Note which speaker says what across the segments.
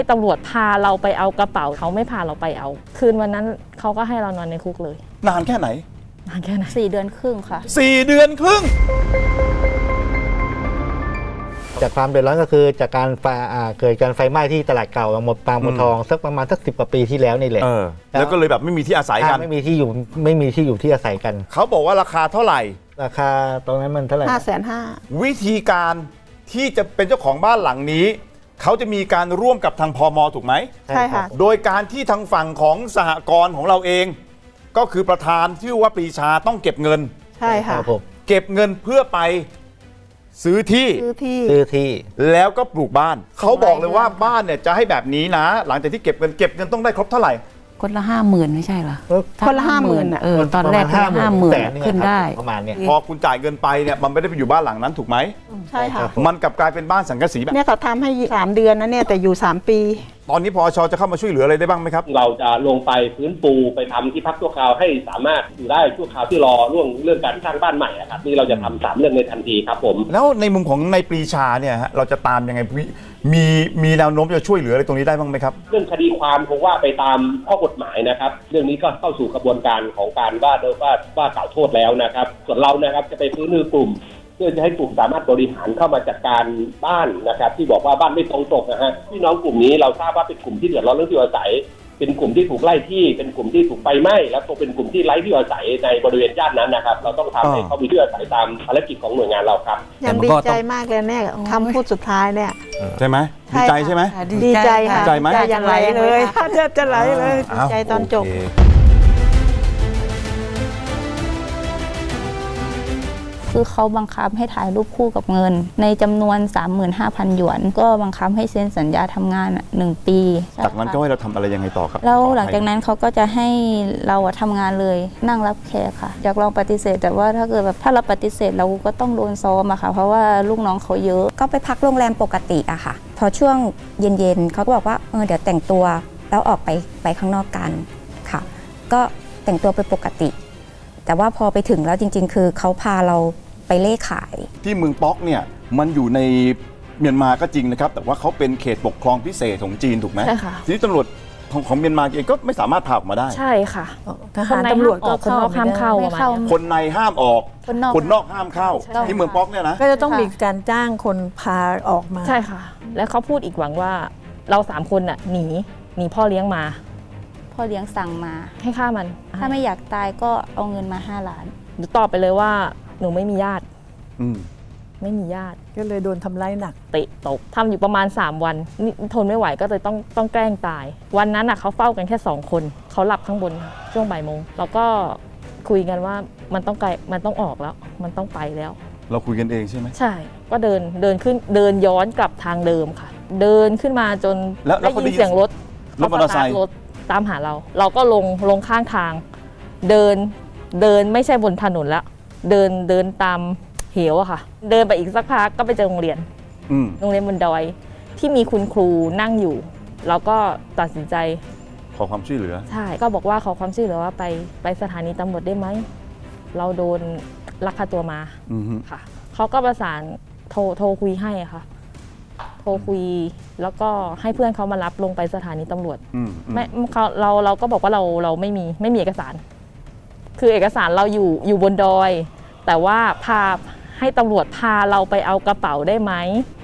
Speaker 1: ให้ตำรวจพาเราไปเอากระเป๋าเขาไม่พาเราไปเอา คืนวันนั้นเขาก็ให้เรานอนในคุกเลย
Speaker 2: นานแค่ไหน
Speaker 1: นานแค่ไหน
Speaker 3: สี่เดือนครึ่งค่ะ
Speaker 2: 4เดือนครึ่ง
Speaker 4: จากความเดือดร้อนก็คือจากการไฟอ่าเกิดการไฟไหม้ที่ตลาดเก่าบางมดบางบัวทองสักประมาณสักสิบกว่าปีที่แล้วนี่แหละ
Speaker 2: เออ แล้วก็เลยแบบไม่มีที่อาศัยกัน
Speaker 4: ถ้าไม่มีที่อยู่ไม่มีที่อยู่ที่อาศัยกัน
Speaker 2: เขาบอกว่าราคาเท่าไหร่
Speaker 4: ราคาตรงนั้นมันเท่าไหร่
Speaker 3: ห้าแสนห้า
Speaker 2: วิธีการที่จะเป็นเจ้าของบ้านหลังนี้ เขาจะมีการร่วมกับทางพมถูกไหม
Speaker 3: ใช่ค่ะ
Speaker 2: โดยการที่ทางฝั่งของสหกรณ์ของเราเอง ก็คือประธานชื่อว่าปรีชาต้องเก็บเงิน
Speaker 3: ใช่
Speaker 4: ค
Speaker 3: ค่ะ
Speaker 4: รับผม
Speaker 2: เก็บเงินเพื่อไปซื้อที่
Speaker 3: ซื้อที่
Speaker 4: ซื้อที่
Speaker 2: แล้วก็ปลูกบ้าน เขาบอกเลยว่า
Speaker 3: ไร่เดือน
Speaker 2: บ้านเนี่ยจะให้แบบนี้นะ หลังจากที่เก็บเงินเก็บเงินต้องได้ครบเท่าไหร่
Speaker 5: คนละห้าหมื่นไม่ใช่เหรอ
Speaker 3: คนละ50,000อะ
Speaker 5: เออตอนแรก
Speaker 4: ประ
Speaker 5: ห้า
Speaker 4: มาณ
Speaker 5: หมื่น
Speaker 4: แสนง
Speaker 5: ขึ้น
Speaker 4: ครับ
Speaker 5: ได้
Speaker 4: ประมาณเนี้ย
Speaker 2: พอคุณจ่ายเงินไปเนี่ยมันไม่ได้ไปอยู่บ้านหลังนั้นถูกไหม
Speaker 3: ใช่ค่ะ
Speaker 2: มันกลับกลายเป็นบ้านสังกะสีแบบ
Speaker 3: เนี่ยเขาทำให้สามเดือนนะเนี่ยแต่อยู่สามปี
Speaker 2: ตอนนี้พอชจะเข้ามาช่วยเหลืออะไรได้บ้างไหมครับ
Speaker 6: เราจะลงไปฟื้นฟูไปทำที่พักชั่วคราวให้สามารถอยู่ได้ชั่วคราวที่รอเรื่องเรื่องการสร้างบ้านใหม่อะครับนี่เราจะทำสามเรื่องในทันทีครับผม
Speaker 2: แล้วในมุมของในายปรีชาเนี่ยฮะเราจะตามยังไงมีมีมีแนวโน้มจะช่วยเหลืออะไรตรงนี้ได้บ้างไหมครับ
Speaker 6: เรื่องคดีความคงว่าไปตามข้อกฎหมายนะครับ เรื่องนี้ก็เข้าสู่กระบวนการของการว่าโดยว่าว่ากล่าวโทษแล้วนะครับ ส่วนเรานะครับจะไปฟื้นรือกลุ่มเพื่อจะให้กลุ่มสามารถบริหารเข้ามาจัดการบ้านนะครับ ที่บอกว่าบ้านไม่ตรงปกนะฮะพี่น้องกลุ่มนี้เราทราบว่าเป็นกลุ่มที่เดือดร้อนเรื่องที่อยู่อาศัย เป็นกลุ่มที่ถูกไล่ที่เป็นกลุ่มที่ถูกไฟไหม้แล้วก็เป็นกลุ่มที่ไร้ที่อยู่อาศัยในบริเวณย่านนั้นนะครับ เราต้องทำให้
Speaker 2: อ่า
Speaker 6: เขามีที่อยู่อาศัยตามภารกิจของหน่วยงานเราครับ
Speaker 3: ยังดีใจมากเลยเนี่ยคำพูดสุดท้ายเนี่ย
Speaker 2: ใช่ไหม
Speaker 3: ใช่
Speaker 2: ดีใจ
Speaker 3: ค่ะ
Speaker 2: ใช่ไหม
Speaker 3: ดีใจค่ะ
Speaker 2: ดีใจไหม
Speaker 3: จะไหลเลยจะจะไหลเลยดีใจตอนจบ
Speaker 2: ค
Speaker 3: คือเขาบังคับให้ถ่ายรูปคู่กับเงิน ในจำนวน 35,000 หยวน ก็บังคับให้เซ็นสัญญาทำงานอะหนึ่งปีใช่
Speaker 2: จากนั้นก็
Speaker 3: ค่ะ
Speaker 2: ให้เราทำอะไรยังไงต่อครับ
Speaker 3: แล้วหลังจากนั้นเขาก็จะให้เราอะทำงานเลยนั่งรับแขกค่ะ อยากลองปฏิเสธ แต่ว่าถ้าเกิดแบบถ้าเราปฏิเสธเราก็ต้องโดนซ้อมอะค่ะ เพราะว่าลูกน้องเขาเยอะ
Speaker 7: ก็ไปพักโรงแรมปกติอะค่ะ พอช่วงเย็นๆเขาก็บอกว่าเออเดี๋ยวแต่งตัวแล้วออกไปไปข้างนอกกันค่ะ ก็แต่งตัวไปปกติ แต่ว่าพอไปถึงแล้วจริง ๆ คือเขาพาเรา ไปเล่ขาย
Speaker 2: ที่เมืองป๊อกเนี่ยมันอยู่ในเมียนมาก็จริงนะครับ แต่ว่าเขาเป็นเขตปกครองพิเศษของจีนถูกไหม
Speaker 1: ใช่ค่ะ
Speaker 2: ทีนี้ตำรวจของของเมียนมาเองก็ไม่สามารถพาออกมาได้
Speaker 1: ใช่ค่ะ
Speaker 8: ทหาร
Speaker 1: คนใน
Speaker 8: ตำรวจก็
Speaker 1: ห้ามออกคนนอกห้ามเข้า
Speaker 3: ไม่เข้า
Speaker 1: ประมาณนี้
Speaker 2: คนในห้ามออก
Speaker 3: คนนอก
Speaker 2: คนนอกห้ามเข้า
Speaker 3: ใช่
Speaker 2: ที่เมืองป๊อกเนี่ยนะ
Speaker 8: ก็จะต้องมีการจ้างคนพาออกมา
Speaker 1: ใช่ค่ะ แล้วเขาพูดอีกหวังว่าเราสามคนน่ะหนีหนีพ่อเลี้ยงมา
Speaker 3: พ่อเลี้ยงสั่งมา
Speaker 1: ให้ฆ่ามัน
Speaker 3: ถ้าไม่อยากตายก็เอาเงินมา 5 ล้าน
Speaker 1: หนูตอบไปเลยว่า หนูไม่มีญาติ
Speaker 2: อืม
Speaker 1: ไม่มีญาติ
Speaker 8: ก็เลยโดนทำร้ายหนัก
Speaker 1: เตะตบทำอยู่ประมาณ 3 วันนี่ทนไม่ไหวก็เลยต้องต้องแกล้งตาย วันนั้นน่ะเขาเฝ้ากันแค่ 2 คนเขาหลับข้างบนช่วงบ่ายโมงเราก็คุยกันว่ามันต้องไกลมันต้องออกแล้ว มันต้องไปแล้ว
Speaker 2: เราคุยกันเองใช่ไหม
Speaker 1: ใช่ ก็เดินเดินขึ้นเดินย้อนกลับทางเดิมค่ะ เดินขึ้นมาจน
Speaker 2: แล้วแล้ว
Speaker 1: ได้
Speaker 2: เขา
Speaker 1: ยิ
Speaker 2: ได้
Speaker 1: น
Speaker 2: ยิน
Speaker 1: เสียงรถ
Speaker 2: รถมอเตอร์ไซค์
Speaker 1: ขาสตาทรถตามหาเรา เราก็ลงลงข้างทาง เดินเดินไม่ใช่บนถนนแล้ว เดินเดินตามเหวอะค่ะ เดินไปอีกสักพักก็ไปเจอโรงเรียน
Speaker 2: อืม
Speaker 1: โรงเรียนบนดอยที่มีคุณครูนั่งอยู่ เราก็ตัดสินใจ
Speaker 2: ขอความช่วยเหลือ
Speaker 1: ใช่ก็บอกว่าขอความช่วยเหลือว่าไปไปสถานีตำรวจได้ไหม เราโดนลักพาตัวมา
Speaker 2: อืมฮึ
Speaker 1: ค่ะเขาก็ประสานโทรโทรคุยให้อะค่ะ โทรคุยแล้วก็ให้เพื่อนเขามารับลงไปสถานีตำรวจ
Speaker 2: อืมอืม
Speaker 1: ไม่เขาเราเราก็บอกว่าเราเราไม่มีไม่มีเอกสาร คือเอกสารเราอยู่อยู่บนดอย แต่ว่าพาให้ตำรวจพาเราไปเอากระเป๋าได้ไหม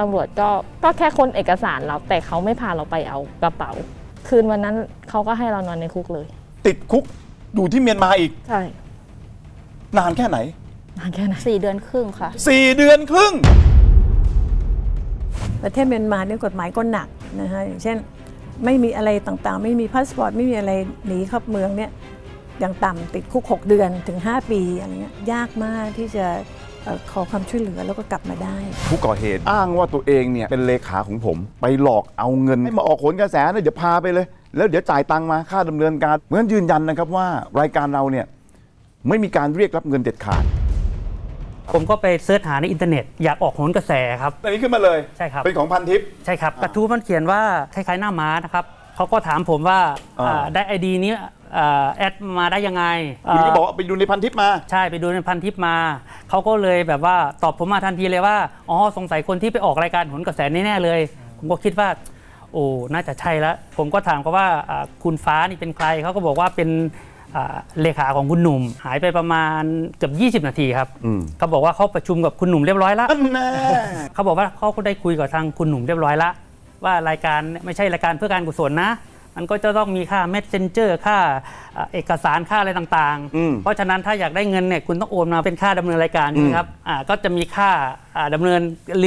Speaker 1: ตำรวจก็ก็แค่คนเอกสารเราแต่เขาไม่พาเราไปเอากระเป๋า คืนวันนั้นเขาก็ให้เรานอนในคุกเลย
Speaker 2: ติดคุกอยู่ที่เมียนมาอีก
Speaker 1: ใช่
Speaker 2: นานแค่ไหน
Speaker 1: นานแค่ไหน
Speaker 3: 4เดือนครึ่งค่ะ
Speaker 2: สี่เดือนครึ่ง
Speaker 8: ประเทศเมียนมาเนี่ยกฎหมายก็หนักนะฮะอย่างเช่น ไม่มีอะไรต่างๆ ไม่มีพาสปอร์ตไม่มีอะไรหนีเข้าเมืองเนี่ย อย่างต่ำติดคุก 6 เดือนถึง 5 ปีอะไรเงี้ยยากมากที่จะเอ่อขอความช่วยเหลือแล้วก็กลับมาได้
Speaker 2: ผู้ก่อเหตุอ้างว่าตัวเองเนี่ยเป็นเลขาของผม ไปหลอกเอาเงินให้มาออกโขนกระแสนะเดี๋ยวพาไปเลย แล้วเดี๋ยวจ่ายตังค์มาค่าดำเนินการเหมือนยืนยันนะครับว่ารายการเราเนี่ยไม่มีการเรียกรับเงินเด็ดขาด
Speaker 9: ผมก็ไปเสิร์ชหาในอินเทอร์เน็ตอยากออกโหนกระแสครับ
Speaker 2: อันนี้ขึ้นมาเลย
Speaker 9: ใช่ครับ
Speaker 2: เป็นของพันทิป
Speaker 9: ใช่ครับกระทู้มันเขียนว่าคล้ายๆหน้าม้านะครับ เขาก็ถามผมว่า
Speaker 2: อ่า
Speaker 9: อ่าได้ไอดีนี้อ่าแอดมาได้ยังไง
Speaker 2: คุณก็าบอกว่าไปดูในพันทิปมา
Speaker 9: ใช่ไปดูในพันทิปมา เขาก็เลยแบบว่าตอบผมมาทันทีเลยว่าอ๋อสงสัยคนที่ไปออกรายการโหนกระแสแน่ๆเลย ผมก็คิดว่า โอ้น่าจะใช่แล้ว ผมก็ถามเขาว่าอ่าคุณฟ้านี่เป็นใครเขาก็บอกว่าเป็นอ่าเลขาของคุณหนุ่ม หายไปประมาณเกือบ20 นาทีครับ
Speaker 2: อืม
Speaker 9: เขาบอกว่าเขาประชุมกับคุณหนุ่มเรียบร้อยแล้ว
Speaker 2: อันแน่
Speaker 9: เขาบอกว่าเขาก็ได้คุยกับทางคุณหนุ่มเรียบร้อยละ ว่ารายการไม่ใช่รายการเพื่อการกุศลนะ มันก็จะต้องมีค่า messenger ค่าอ่าเอกสารค่าอะไรต่าง
Speaker 2: อืม
Speaker 9: ๆเพราะฉะนั้นถ้าอยากได้เงินเนี่ยคุณต้องโอนมาเป็นค่าดำเนินรายการใช่ไหมครับอ่าก็จะมีค่าอ่าดำเนิน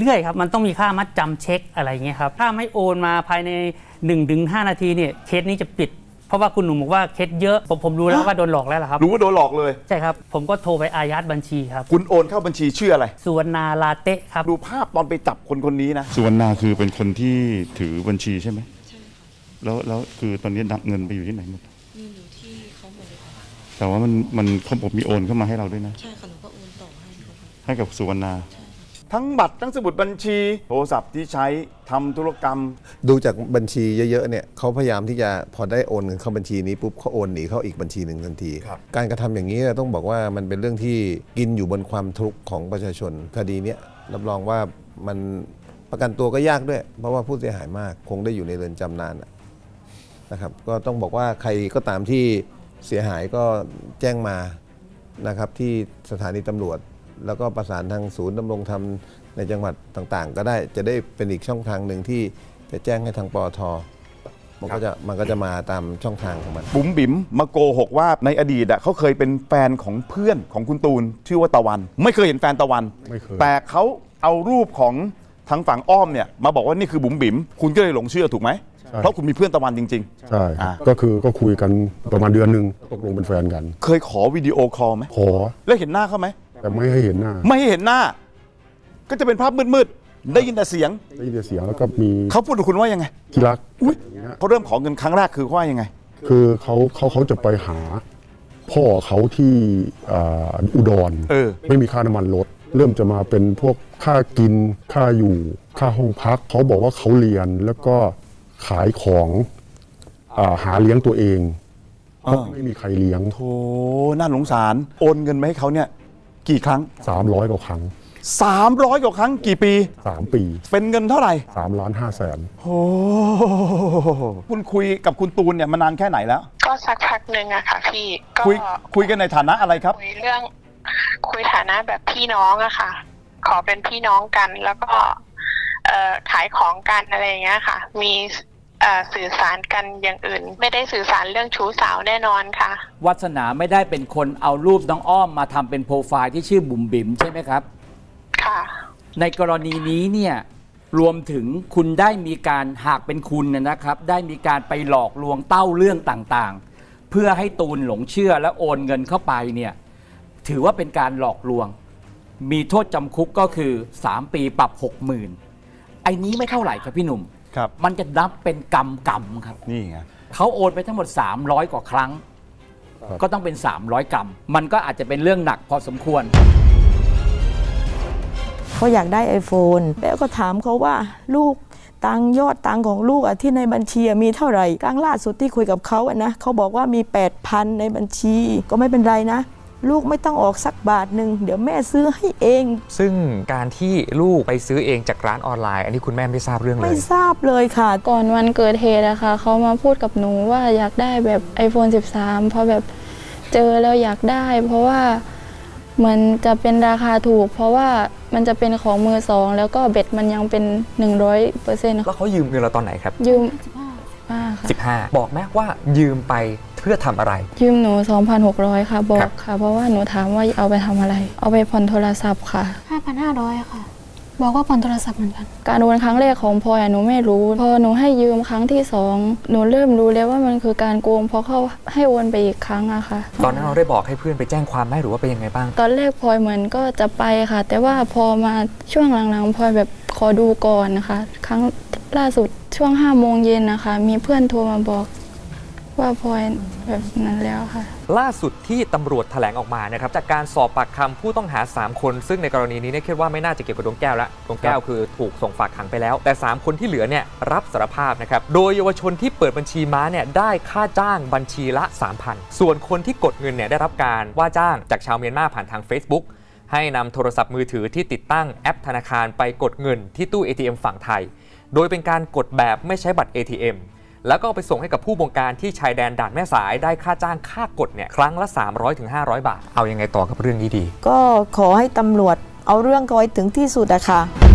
Speaker 9: เรื่อยๆครับมันต้องมีค่ามัดจำเช็คอะไรอย่างเงี้ยครับถ้าไม่โอนมาภายใน 1-5ถึง5นาทีเนี่ยเคสนี้จะปิด เพราะว่าคุณหนุ่มบอกว่าเคสเยอะผมผมรู้แล้วว่าโดนหลอกแล้วล่ะครับ
Speaker 2: รู้ว่าโดนหลอกเลย
Speaker 9: ใช่ครับ ผมก็โทรไปอายัดบัญชีครับ
Speaker 2: คุณโอนเข้าบัญชีชื่ออะไร
Speaker 9: สุวรรณาลาเตะครับ
Speaker 2: ดูภาพตอนไปจับคนคนนี้นะ
Speaker 10: สุวรรณาคือเป็นคนที่ถือบัญชีใช่ไหมใช่ค่ะแล้วแล้วคือตอนนี้นับเงินไปอยู่ที่ไหนหมด
Speaker 11: เงินอยู่ที่เขาหมดเลยค่ะ
Speaker 10: แต่ว่ามันมันเขาบอกมีโอนเข้ามาให้เราด้วยนะ
Speaker 11: ใช่ค่ะหนูก็โอนต่อให้เขาค่ะ
Speaker 10: ให้กับสุวรรณา
Speaker 2: ทั้งบัตรทั้งสมุดบัญชี โทรศัพท์ที่ใช้ทำธุรกรรม
Speaker 12: ดูจากบัญชีเยอะๆเนี่ยเขาพยายามที่จะพอได้โอนเงินเข้าบัญชีนี้ปุ๊บเขาโอนหนีเข้าอีกบัญชีหนึ่งทันที
Speaker 2: ครับ
Speaker 12: การกระทำอย่างนี้ต้องบอกว่ามันเป็นเรื่องที่กินอยู่บนความทุกข์ของประชาชนคดีเนี้ยรับรองว่ามันประกันตัวก็ยากด้วย เพราะว่าผู้เสียหายมากคงได้อยู่ในเรือนจำนานอะนะครับ ก็ต้องบอกว่าใครก็ตามที่เสียหายก็แจ้งมานะครับที่สถานีตำรวจ แล้วก็ประสานทางศูนย์ดำรงธรรมในจังหวัดต่างๆ ก็ได้จะได้เป็นอีกช่องทางหนึ่งที่จะแจ้งให้ทางปอทมันก็จะมันก็จะมาตามช่องทางของมัน
Speaker 2: บุ๋มบิ๋มมาโกหกว่าในอดีตอะเขาเคยเป็นแฟนของเพื่อนของคุณตูน ชื่อว่าตะวัน ไม่เคยเห็นแฟนตะวัน
Speaker 10: ไม่เคย
Speaker 2: แต่เขาเอารูปของทางฝั่งอ้อมเนี่ยมาบอกว่านี่คือบุ๋มบิ๋มคุณก็เลยหลงเชื่อถูกไหม เพราะคุณมีเพื่อนตะวันจริง
Speaker 10: ใช่
Speaker 2: อ่า
Speaker 10: ก็คือก็คุยกันประมาณเดือนหนึ่งตกลงเป็นแฟนกัน
Speaker 2: ๆ เคยขอวิดีโอคอลไหม
Speaker 10: ขอ
Speaker 2: แล้วเห็นหน้าเขาไหม
Speaker 10: แต่ไม่ให้เห็นหน้า
Speaker 2: ไม่ให้เห็นหน้า ก็จะเป็นภาพมืดๆได้ยินแต่เสียง
Speaker 10: ได้ยินแต่เสียงแล้วก็มี
Speaker 2: เขาพูดกับคุณว่ายังไง
Speaker 10: ที่รัก
Speaker 2: อุ๊ยเขาเริ่มขอเงินครั้งแรกคือเขาว่ายังไง
Speaker 10: คือเขาเขาเขาจะไปหา พ่อเขาที่อ่าอุดร
Speaker 2: เออ
Speaker 10: ไม่มีค่าน้ำมันรถเริ่มจะมาเป็นพวกค่ากินค่าอยู่ ค่าห้องพัก เขาบอกว่าเขาเรียนแล้วก็ขายของอาหาเลี้ยงตัวเองเพราะ
Speaker 2: อ่า
Speaker 10: ไม่มีใครเลี้ยง
Speaker 2: โธ่น่าสงสารโอนเงินมาให้เขาเนี่ย กี่ครั้ง
Speaker 10: 300 กว่าครั้ง
Speaker 2: 300 กว่าครั้งกี่ปี
Speaker 10: 3 ปี
Speaker 2: เป็นเงินเท่าไหร่
Speaker 10: 3ล้าน5แสน
Speaker 2: โอ้คุณคุยกับคุณตูนเนี่ยมานานแค่ไหนแล้ว
Speaker 11: ก็สักพักหนึ่งอะค่ะพี่ก็
Speaker 2: คุยคุยกันในฐานะอะไรครับ
Speaker 11: คุยเรื่องคุยฐานะแบบพี่น้องอะค่ะ ขอเป็นพี่น้องกันแล้วก็เอ่อขายของกันอะไรอย่างเงี้ยค่ะ มีเอ่อ สื่อสารกันอย่างอื่น ไม่ได้สื่อสารเรื่องชู้สาวแน่นอนค่ะ
Speaker 13: วัฒนาไม่ได้เป็นคนเอารูปน้องอ้อมมาทำเป็นโปรไฟล์ที่ชื่อบุ๋มบิ๋มใช่ไหมครับ
Speaker 11: ค่ะ
Speaker 13: ในกรณีนี้เนี่ยรวมถึงคุณได้มีการหากเป็นคุณนะนะครับ ได้มีการไปหลอกลวงเต้าเรื่องต่างๆ เพื่อให้ตูนหลงเชื่อและโอนเงินเข้าไปเนี่ยถือว่าเป็นการหลอกลวง มีโทษจำคุกก็คือ 3 ปีปรับ 60,000ไอ้นี้ไม่เท่าไหร่ครับพี่หนุ่ม
Speaker 2: ครับ
Speaker 13: มันจะนับเป็นกรรมกรรมครับ
Speaker 2: นี่ไง
Speaker 13: เขาโอนไปทั้งหมด 300 กว่าครั้ง
Speaker 10: ครับ
Speaker 13: ก็ต้องเป็น 300 กรัม มันก็อาจจะเป็นเรื่องหนักพอสมควร
Speaker 8: เขาอยากได้ iPhone แล้วก็ถามเขาว่าลูกตังค์ยอดตังค์ของลูกอะที่ในบัญชีอะมีเท่าไหร่ครั้งล่าสุดที่คุยกับเขาอะนะเขาบอกว่ามี 8,000 ในบัญชีก็ไม่เป็นไรนะ ลูกไม่ต้องออกสักบาทหนึ่งเดี๋ยวแม่ซื้อให้เอง
Speaker 14: ซึ่งการที่ลูกไปซื้อเองจากร้านออนไลน์ อันนี้คุณแม่ไม่ทราบเรื่องเล
Speaker 8: ไม่
Speaker 14: ย
Speaker 8: ทราบเลยค่ะ
Speaker 3: ก่อนวันเกิดเหตุอะค่ะเขามาพูดกับหนูว่าอยากได้แบบ iPhone 13 เพราะแบบเจอแล้วอยากได้ เพราะว่ามันจะเป็นราคาถูก เพราะว่ามันจะเป็นของมือสองแล้วก็เบ็ดมันยังเป็น 100เปอร์เซ็นต์
Speaker 14: แล้วเขายืมเงินเราตอนไหนครับ
Speaker 3: ยืมอ่าค่ะ
Speaker 14: 15 บอกแม่ว่ายืมไปเพื่อทำอะไร
Speaker 3: ยืมหนู 2,600 ค่ะ บอกค่ะ เพราะว่าหนูถามว่าเอาไปทำอะไร เอาไปผ่อนโทรศัพท์ค่ะ
Speaker 11: 5,500 ค่ะ บอกว่าผ่อนโทรศัพท์เหมือนกัน
Speaker 3: การโอนครั้งแรกของพลอยอะหนูไม่รู้ พอหนูให้ยืมครั้งที่สองหนูเริ่มรู้แล้วว่ามันคือการโกงเพราะเขาให้โอนไปอีกครั้งอะค่ะ
Speaker 14: ตอนนั้นเราได้บอกให้เพื่อนไปแจ้งความไหมหรือว่าเป็นยังไงบ้าง
Speaker 3: ตอนแรกพลอยเหมือนก็จะไปค่ะ แต่ว่าพอมาช่วงหลังๆพลอยแบบขอดูก่อนนะคะ ครั้งล่าสุดช่วงห้าโมงเย็นนะคะ มีเพื่อนโทรมาบอก ว่าพลอยแบบนั้นแล้วค่ะ
Speaker 14: ล่าสุดที่ตำรวจแถลงออกมานะครับจากการสอบปากคำผู้ต้องหา 3 คน ซึ่งในกรณีนี้เนี่ยคิดว่าไม่น่าจะเกี่ยวกับดวงแก้วละดวงแก้วคือถูกส่งฝากขังไปแล้ว แต่ 3 คนที่เหลือเนี่ยรับสารภาพนะครับโดยเยาวชนที่เปิดบัญชีม้าเนี่ยได้ค่าจ้างบัญชีละ 3,000 ส่วนคนที่กดเงินเนี่ยได้รับการว่าจ้างจากชาวเมียนมาผ่านทาง Facebook ให้นำโทรศัพท์มือถือที่ติดตั้งแอปธนาคารไปกดเงินที่ตู้ ATM ฝั่งไทย โดยเป็นการกดแบบไม่ใช้บัตร ATM แล้วก็เอาไปส่งให้กับผู้บงการที่ชายแดนด่านแม่สายได้ค่าจ้างค่ากดเนี่ยครั้งละ 300-500 บาท เอายังไงต่อกับเรื่องนี้ดี
Speaker 15: ก็ขอให้ตำรวจเอาเรื่องเขาให้ถึงที่สุดอะค่ะ